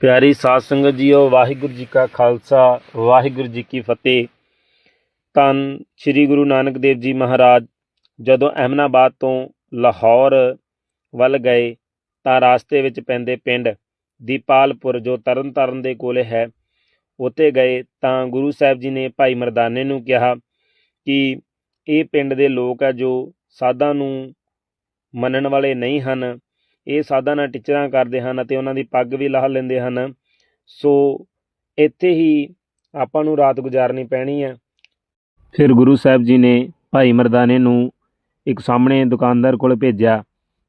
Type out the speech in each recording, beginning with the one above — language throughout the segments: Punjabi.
ਪਿਆਰੀ ਸਾਧ ਸੰਗਤ ਜੀਓ, ਵਾਹਿਗੁਰੂ ਜੀ ਕਾ ਖਾਲਸਾ, ਵਾਹਿਗੁਰੂ ਜੀ ਕੀ ਫਤਿਹ। ਧੰਨ ਸ੍ਰੀ ਗੁਰੂ ਨਾਨਕ ਦੇਵ ਜੀ ਮਹਾਰਾਜ, ਜਦੋਂ ਅਹਿਮਨਾਬਾਦ ਤੋਂ ਲਾਹੌਰ ਵੱਲ ਗਏ, ਤਾਂ ਰਾਸਤੇ ਵਿੱਚ ਪੈਂਦੇ ਪਿੰਡ ਦੀਪਾਲਪੁਰ, ਜੋ ਤਰਨਤਾਰਨ ਦੇ ਕੋਲੇ ਹੈ, ਉੱਥੇ ਗਏ ਤਾਂ ਗੁਰੂ ਸਾਹਿਬ ਜੀ ਨੇ ਭਾਈ ਮਰਦਾਨੇ ਨੂੰ ਕਿਹਾ ਕਿ ਇਹ ਪਿੰਡ ਦੇ ਲੋਕ ਆ ਜੋ ਸਾਧਾਂ ਨੂੰ ਮੰਨਣ ਵਾਲੇ ਨਹੀਂ ਹਨ ਇਹ ਸਾਧਾਂ ਨਾਲ ਟਿਚਰਾਂ ਕਰਦੇ ਹਨ ਅਤੇ ਉਹਨਾਂ ਦੀ ਪੱਗ ਵੀ ਲਾਹ ਲੈਂਦੇ ਹਨ। ਸੋ ਇੱਥੇ ਹੀ ਆਪਾਂ ਨੂੰ ਰਾਤ ਗੁਜ਼ਾਰਨੀ ਪੈਣੀ ਹੈ। ਫਿਰ ਗੁਰੂ ਸਾਹਿਬ ਜੀ ਨੇ ਭਾਈ ਮਰਦਾਨੇ ਨੂੰ ਇੱਕ ਸਾਹਮਣੇ ਦੁਕਾਨਦਾਰ ਕੋਲ ਭੇਜਿਆ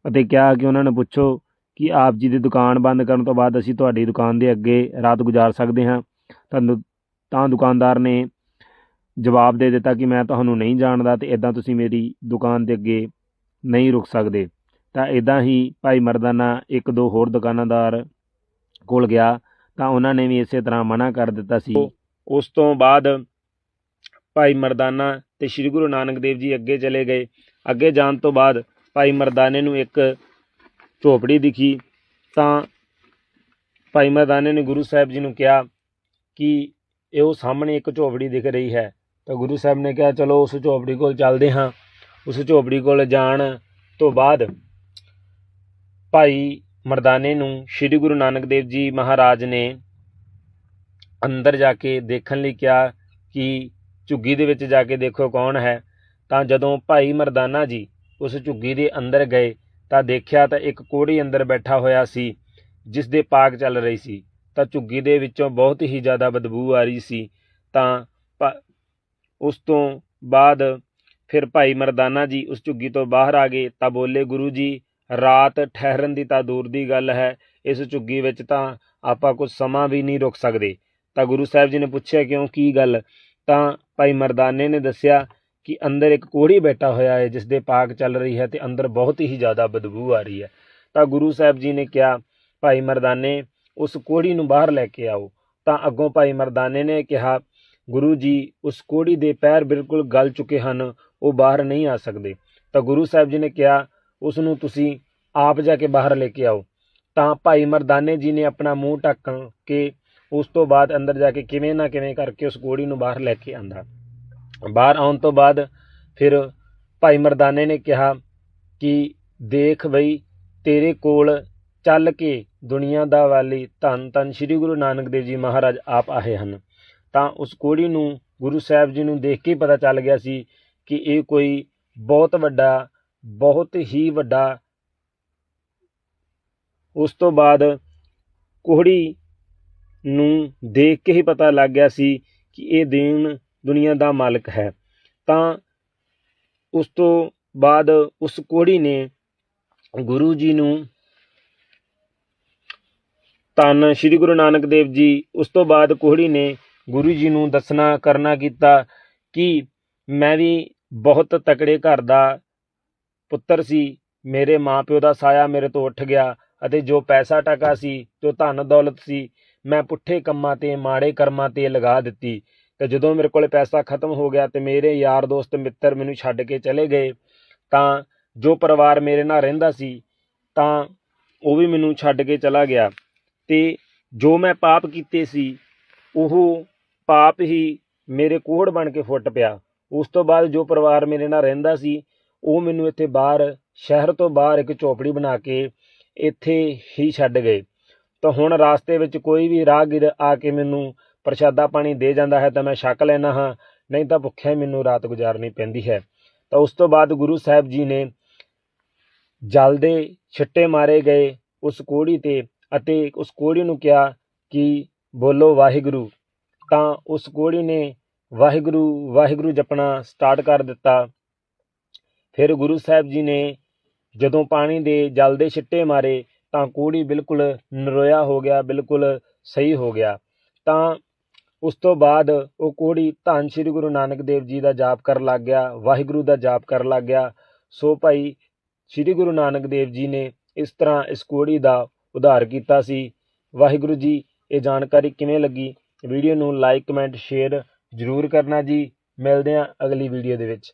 ਅਤੇ ਕਿਹਾ ਕਿ ਉਹਨਾਂ ਨੂੰ ਪੁੱਛੋ ਕਿ ਆਪ ਜੀ ਦੀ ਦੁਕਾਨ ਬੰਦ ਕਰਨ ਤੋਂ ਬਾਅਦ ਅਸੀਂ ਤੁਹਾਡੀ ਦੁਕਾਨ ਦੇ ਅੱਗੇ ਰਾਤ ਗੁਜ਼ਾਰ ਸਕਦੇ ਹਾਂ। ਤਾਂ ਤਾਂ ਦੁਕਾਨਦਾਰ ਨੇ ਜਵਾਬ ਦੇ ਦਿੱਤਾ ਕਿ ਮੈਂ ਤੁਹਾਨੂੰ ਨਹੀਂ ਜਾਣਦਾ ਤੇ ਇਦਾਂ ਤੁਸੀਂ ਮੇਰੀ ਦੁਕਾਨ ਦੇ ਅੱਗੇ ਨਹੀਂ ਰੁਕ ਸਕਦੇ। ਤਾਂ ਇਦਾਂ ਹੀ ਭਾਈ ਮਰਦਾਨਾ ਇੱਕ ਦੋ ਹੋਰ ਦੁਕਾਨਦਾਰ ਕੋਲ ਗਿਆ, ਤਾਂ ਉਹਨਾਂ ਨੇ ਵੀ ਇਸੇ ਤਰ੍ਹਾਂ ਮਨਾ ਕਰ ਦਿੱਤਾ ਸੀ। ਉਸ ਤੋਂ ਬਾਅਦ ਭਾਈ ਮਰਦਾਨਾ ਤੇ ਸ੍ਰੀ ਗੁਰੂ ਨਾਨਕ ਦੇਵ ਜੀ ਅੱਗੇ ਚਲੇ ਗਏ। ਅੱਗੇ ਜਾਣ ਤੋਂ ਬਾਅਦ ਭਾਈ ਮਰਦਾਨੇ ਨੂੰ ਇੱਕ ਝੋਪੜੀ ਦਿਖੀ, ਤਾਂ ਭਾਈ ਮਰਦਾਨੇ ਨੇ ਗੁਰੂ ਸਾਹਿਬ ਜੀ ਨੂੰ ਕਿਹਾ ਕਿ ਇਹ ਉਹ ਸਾਹਮਣੇ ਇੱਕ ਝੋਪੜੀ ਦਿਖ ਰਹੀ ਹੈ। ਤਾਂ ਗੁਰੂ ਸਾਹਿਬ ਨੇ ਕਿਹਾ, ਚਲੋ ਉਸ ਝੋਪੜੀ ਕੋਲ ਚੱਲਦੇ ਹਾਂ। ਉਸ ਝੋਪੜੀ ਕੋਲ ਜਾਣ ਤੋਂ ਬਾਅਦ ਭਾਈ ਮਰਦਾਨੇ ਨੂੰ ਸ੍ਰੀ ਗੁਰੂ ਨਾਨਕ ਦੇਵ ਜੀ ਮਹਾਰਾਜ ਨੇ ਅੰਦਰ ਜਾ ਕੇ ਦੇਖਣ ਲਈ ਕਿਹਾ ਕਿ ਝੁੱਗੀ ਦੇ ਵਿੱਚ ਜਾ ਕੇ ਦੇਖੋ ਕੌਣ ਹੈ। ਤਾਂ ਜਦੋਂ ਭਾਈ ਮਰਦਾਨਾ ਜੀ ਉਸ ਝੁੱਗੀ ਦੇ ਅੰਦਰ ਗਏ ਤਾਂ ਦੇਖਿਆ ਤਾਂ ਇੱਕ ਕੋੜੀ ਅੰਦਰ ਬੈਠਾ ਹੋਇਆ ਸੀ, ਜਿਸ ਦੇ ਪਾਕ ਚੱਲ ਰਹੀ ਸੀ। ਤਾਂ ਝੁੱਗੀ ਦੇ ਵਿੱਚੋਂ ਬਹੁਤ ਹੀ ਜ਼ਿਆਦਾ ਬਦਬੂ ਆ ਰਹੀ ਸੀ। ਤਾਂ ਭ- ਉਸ ਤੋਂ ਬਾਅਦ ਫਿਰ ਭਾਈ ਮਰਦਾਨਾ ਜੀ ਉਸ ਝੁੱਗੀ ਤੋਂ ਬਾਹਰ ਆ ਗਏ। ਤਾਂ ਬੋਲੇ ਗੁਰੂ ਜੀ ਰਾਤ ਠਹਿਰਨ ਦੀ ਤਾਂ ਦੂਰ ਦੀ ਗੱਲ ਹੈ, ਇਸ ਝੁੱਗੀ ਵਿੱਚ ਤਾਂ ਆਪਾਂ ਕੁਝ ਸਮਾਂ ਵੀ ਨਹੀਂ ਰੁਕ ਸਕਦੇ। ਤਾਂ ਗੁਰੂ ਸਾਹਿਬ ਜੀ ਨੇ ਪੁੱਛਿਆ, ਕਿਉਂ? ਕੀ ਗੱਲ? ਤਾਂ ਭਾਈ ਮਰਦਾਨੇ ਨੇ ਦੱਸਿਆ ਕਿ ਅੰਦਰ ਇੱਕ ਕੋੜੀ ਬੈਠਾ ਹੋਇਆ ਹੈ ਜਿਸ ਦੇ ਪਾਕ ਚੱਲ ਰਹੀ ਹੈ ਤੇ ਅੰਦਰ ਬਹੁਤ ਹੀ ਜ਼ਿਆਦਾ ਬਦਬੂ ਆ ਰਹੀ ਹੈ। ਤਾਂ ਗੁਰੂ ਸਾਹਿਬ ਜੀ ਨੇ ਕਿਹਾ, ਭਾਈ ਮਰਦਾਨੇ, ਉਸ ਕੋੜੀ ਨੂੰ ਬਾਹਰ ਲੈ ਕੇ ਆਓ। ਤਾਂ ਅੱਗੋਂ ਭਾਈ ਮਰਦਾਨੇ ਨੇ ਕਿਹਾ, ਗੁਰੂ ਜੀ, ਉਸ ਕੋੜੀ ਦੇ ਪੈਰ ਬਿਲਕੁਲ ਗਲ ਚੁੱਕੇ ਹਨ, ਉਹ ਬਾਹਰ ਨਹੀਂ ਆ ਸਕਦੇ। ਤਾਂ ਗੁਰੂ ਸਾਹਿਬ ਜੀ ਨੇ ਕਿਹਾ ਉਸ ਨੂੰ ਤੁਸੀਂ ਆਪ ਜਾ ਕੇ ਬਾਹਰ ਲੈ ਕੇ ਆਓ। ਤਾਂ ਭਾਈ ਮਰਦਾਨੇ ਜੀ ਨੇ ਆਪਣਾ ਮੂੰਹ ਢੱਕ ਕੇ ਉਸ ਤੋਂ ਬਾਅਦ ਅੰਦਰ ਜਾ ਕੇ ਕਿਵੇਂ ਨਾ ਕਿਵੇਂ ਕਰਕੇ ਉਸ ਕੋੜੀ ਨੂੰ ਬਾਹਰ ਲੈ ਕੇ ਆਂਦਾ। ਬਾਹਰ ਆਉਣ ਤੋਂ ਬਾਅਦ ਫਿਰ ਭਾਈ ਮਰਦਾਨੇ ਨੇ ਕਿਹਾ ਕਿ ਦੇਖ ਬਈ, ਤੇਰੇ ਕੋਲ ਚੱਲ ਕੇ ਦੁਨੀਆ ਦਾ ਵਾਲੀ ਧੰਨ ਧੰਨ ਸ੍ਰੀ ਗੁਰੂ ਨਾਨਕ ਦੇਵ ਜੀ ਮਹਾਰਾਜ ਆਪ ਆਏ ਹਨ। ਤਾਂ ਉਸ ਕੋੜੀ ਨੂੰ ਗੁਰੂ ਸਾਹਿਬ ਜੀ ਨੂੰ ਦੇਖ ਕੇ ਪਤਾ ਚੱਲ ਗਿਆ ਸੀ ਕਿ ਇਹ ਕੋਈ ਬਹੁਤ ਵੱਡਾ ਬਹੁਤ ਹੀ ਵੱਡਾ। ਉਸ ਤੋਂ ਬਾਅਦ ਕੋਹੜੀ ਨੂੰ ਦੇਖ ਕੇ ਹੀ ਪਤਾ ਲੱਗ ਗਿਆ ਸੀ ਕਿ ਇਹ ਦੇਣ ਦੁਨੀਆ ਦਾ ਮਾਲਕ ਹੈ। ਤਾਂ ਉਸ ਤੋਂ ਬਾਅਦ ਉਸ ਕੋਹੜੀ ਨੇ ਗੁਰੂ ਜੀ ਨੂੰ ਧੰਨ ਸ੍ਰੀ ਗੁਰੂ ਨਾਨਕ ਦੇਵ ਜੀ, ਉਸ ਤੋਂ ਬਾਅਦ ਕੋਹੜੀ ਨੇ ਗੁਰੂ ਜੀ ਨੂੰ ਦੱਸਣਾ ਕਰਨਾ ਕੀਤਾ ਕਿ ਮੈਂ ਵੀ ਬਹੁਤ ਤਕੜੇ ਘਰ ਦਾ ਪੁੱਤਰ ਸੀ, ਮੇਰੇ ਮਾਪਿਓ ਦਾ ਸਾਇਆ ਮੇਰੇ ਤੋਂ ਉੱਠ ਗਿਆ ਅਤੇ ਜੋ ਪੈਸਾ ਟਕਾ ਸੀ, ਜੋ ਧਨ ਦੌਲਤ ਸੀ, ਮੈਂ ਪੁੱਠੇ ਕੰਮਾਂ ਤੇ, ਮਾੜੇ ਕਰਮਾਂ ਤੇ ਲਗਾ ਦਿੱਤੀ। ਤੇ ਜਦੋਂ ਮੇਰੇ ਕੋਲ ਪੈਸਾ ਖਤਮ ਹੋ ਗਿਆ ਤੇ ਮੇਰੇ ਯਾਰ ਦੋਸਤ ਮਿੱਤਰ ਮੈਨੂੰ ਛੱਡ ਕੇ ਚਲੇ ਗਏ, ਤਾਂ ਜੋ ਪਰਿਵਾਰ ਮੇਰੇ ਨਾਲ ਰਹਿੰਦਾ ਸੀ, ਤਾਂ ਉਹ ਵੀ ਮੈਨੂੰ ਛੱਡ ਕੇ ਚਲਾ ਗਿਆ। ਤੇ ਜੋ ਮੈਂ ਪਾਪ ਕੀਤੇ ਸੀ, ਉਹ ਪਾਪ ਹੀ ਮੇਰੇ ਕੋਹੜ ਬਣ ਕੇ ਫੁੱਟ ਪਿਆ। ਉਸ ਤੋਂ ਬਾਅਦ ਜੋ ਪਰਿਵਾਰ ਮੇਰੇ ਨਾਲ ਰਹਿੰਦਾ ਸੀ ਉਹ ਮੈਨੂੰ ਇੱਥੇ ਬਾਹਰ, ਸ਼ਹਿਰ ਤੋਂ ਬਾਹਰ ਇੱਕ ਝੋਪੜੀ ਬਣਾ ਕੇ ਇੱਥੇ ਹੀ ਛੱਡ ਗਏ। ਤਾਂ ਹੁਣ ਰਾਸਤੇ ਵਿੱਚ ਕੋਈ ਵੀ ਰਾਹਗੀਰ ਆ ਕੇ ਮੈਨੂੰ ਪ੍ਰਸ਼ਾਦਾ ਪਾਣੀ ਦੇ ਜਾਂਦਾ ਹੈ ਤਾਂ ਮੈਂ ਛਕ ਲੈਣਾ ਹਾਂ, ਨਹੀਂ ਤਾਂ ਭੁੱਖਿਆ ਹੀ ਮੈਨੂੰ ਰਾਤ ਗੁਜ਼ਾਰਨੀ ਪੈਂਦੀ ਹੈ। ਤਾਂ ਉਸ ਤੋਂ ਬਾਅਦ ਗੁਰੂ ਸਾਹਿਬ ਜੀ ਨੇ ਜਲ ਦੇ ਛਿੱਟੇ ਮਾਰੇ ਗਏ ਉਸ ਕੋੜੀ ਤੇ ਅਤੇ ਉਸ ਕੋੜੀ ਨੂੰ ਕਿਹਾ ਕਿ ਬੋਲੋ ਵਾਹਿਗੁਰੂ। ਤਾਂ ਉਸ ਕੋੜੀ ਨੇ ਵਾਹਿਗੁਰੂ ਵਾਹਿਗੁਰੂ ਜਪਣਾ ਸਟਾਰਟ ਕਰ ਦਿੱਤਾ। ਫਿਰ ਗੁਰੂ ਸਾਹਿਬ ਜੀ ਨੇ ਜਦੋਂ ਪਾਣੀ ਦੇ ਜਲ ਦੇ ਛਿੱਟੇ ਮਾਰੇ ਤਾਂ ਕੋੜੀ ਬਿਲਕੁਲ ਨਰੋਇਆ ਹੋ ਗਿਆ, ਬਿਲਕੁਲ ਸਹੀ ਹੋ ਗਿਆ। ਤਾਂ ਉਸ ਤੋਂ ਬਾਅਦ ਉਹ ਕੋੜੀ ਧੰਨ ਸ੍ਰੀ ਗੁਰੂ ਨਾਨਕ ਦੇਵ ਜੀ ਦਾ ਜਾਪ ਕਰਨ ਲੱਗ ਗਿਆ, ਵਾਹਿਗੁਰੂ ਦਾ ਜਾਪ ਕਰਨ ਲੱਗ ਗਿਆ। ਸੋ ਭਾਈ ਸ੍ਰੀ ਗੁਰੂ ਨਾਨਕ ਦੇਵ ਜੀ ਨੇ ਇਸ ਤਰ੍ਹਾਂ ਇਸ ਕੋੜੀ ਦਾ ਉਧਾਰ ਕੀਤਾ ਸੀ। ਵਾਹਿਗੁਰੂ ਜੀ, ਇਹ ਜਾਣਕਾਰੀ ਕਿਵੇਂ ਲੱਗੀ? ਵੀਡੀਓ ਨੂੰ ਲਾਈਕ, ਕਮੈਂਟ, ਸ਼ੇਅਰ ਜ਼ਰੂਰ ਕਰਨਾ ਜੀ। ਮਿਲਦੇ ਹਾਂ ਅਗਲੀ ਵੀਡੀਓ ਦੇ ਵਿੱਚ।